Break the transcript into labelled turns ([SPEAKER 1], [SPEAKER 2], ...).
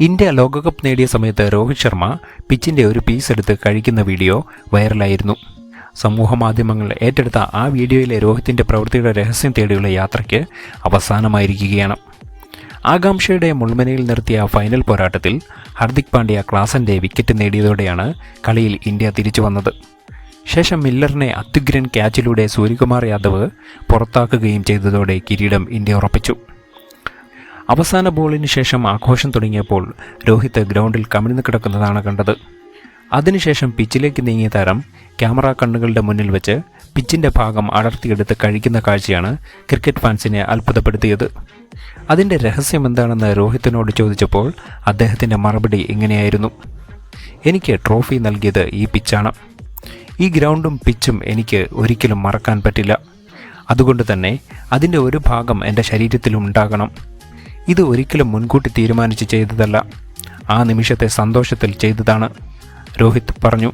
[SPEAKER 1] India ലോകകപ്പ് നേടിയ സമയത്ത് രോഹിത് ശർമ്മ പിച്ചിന്റെ ഒരു പീസ് എടുത്ത് കഴിക്കുന്ന വീഡിയോ വൈറലായിരുന്നു സമൂഹ മാധ്യമങ്ങൾ ഏറ്റെടുത്ത ആ വീഡിയോയിലെ രോഹിത്തിന്റെ പ്രവൃത്തിയുടെ രഹസ്യം തേടിയുള്ള യാത്രയ്ക്ക് അവസാനമായിരിക്കുകയാണ്. ആകാംക്ഷയുടെ മുൾമനയിൽ നിർത്തിയ ഫൈനൽ പോരാട്ടത്തിൽ ഹർദിക് പാണ്ഡ്യ ക്ലാസന്റെ വിക്കറ്റ് നേടിയതോടെയാണ് കളിയിൽ ഇന്ത്യ തിരിച്ചു വന്നത്. ശേഷം മില്ലറിനെ അത്യുഗ്രൻ ക്യാച്ചിലൂടെ സൂര്യകുമാർ യാദവ് പുറത്താക്കുകയും ചെയ്തതോടെ കിരീടം ഇന്ത്യ ഉറപ്പിച്ചു. അവസാന ബോളിന് ശേഷം ആഘോഷം തുടങ്ങിയപ്പോൾ രോഹിത് ഗ്രൗണ്ടിൽ കമിഴ്ന്നു കിടക്കുന്നതാണ് കണ്ടത്. അതിനുശേഷം പിച്ചിലേക്ക് നീങ്ങിയ താരം ക്യാമറ കണ്ണുകളുടെ മുന്നിൽ വെച്ച് പിച്ചിന്റെ ഭാഗം അടർത്തിയെടുത്ത് കഴിക്കുന്ന കാഴ്ചയാണ് ക്രിക്കറ്റ് ഫാൻസിനെ അത്ഭുതപ്പെടുത്തിയത്. അതിന്റെ രഹസ്യം എന്താണെന്ന് രോഹിത്തിനോട് ചോദിച്ചപ്പോൾ അദ്ദേഹത്തിന്റെ മറുപടി ഇങ്ങനെയായിരുന്നു. എനിക്ക് ട്രോഫി നൽകിയത് ഈ പിച്ചാണ്. ഈ ഗ്രൗണ്ടും പിച്ചും എനിക്ക് ഒരിക്കലും മറക്കാൻ പറ്റില്ല. അതുകൊണ്ട് തന്നെ അതിന്റെ ഒരു ഭാഗം എന്റെ ശരീരത്തിലും ഉണ്ടാകണം. ഇത് ഒരിക്കലും മുൻകൂട്ടി തീരുമാനിച്ച് ചെയ്തതല്ല. ആ നിമിഷത്തെ സന്തോഷത്തിൽ ചെയ്തതാണ്. രോഹിത് പറഞ്ഞു.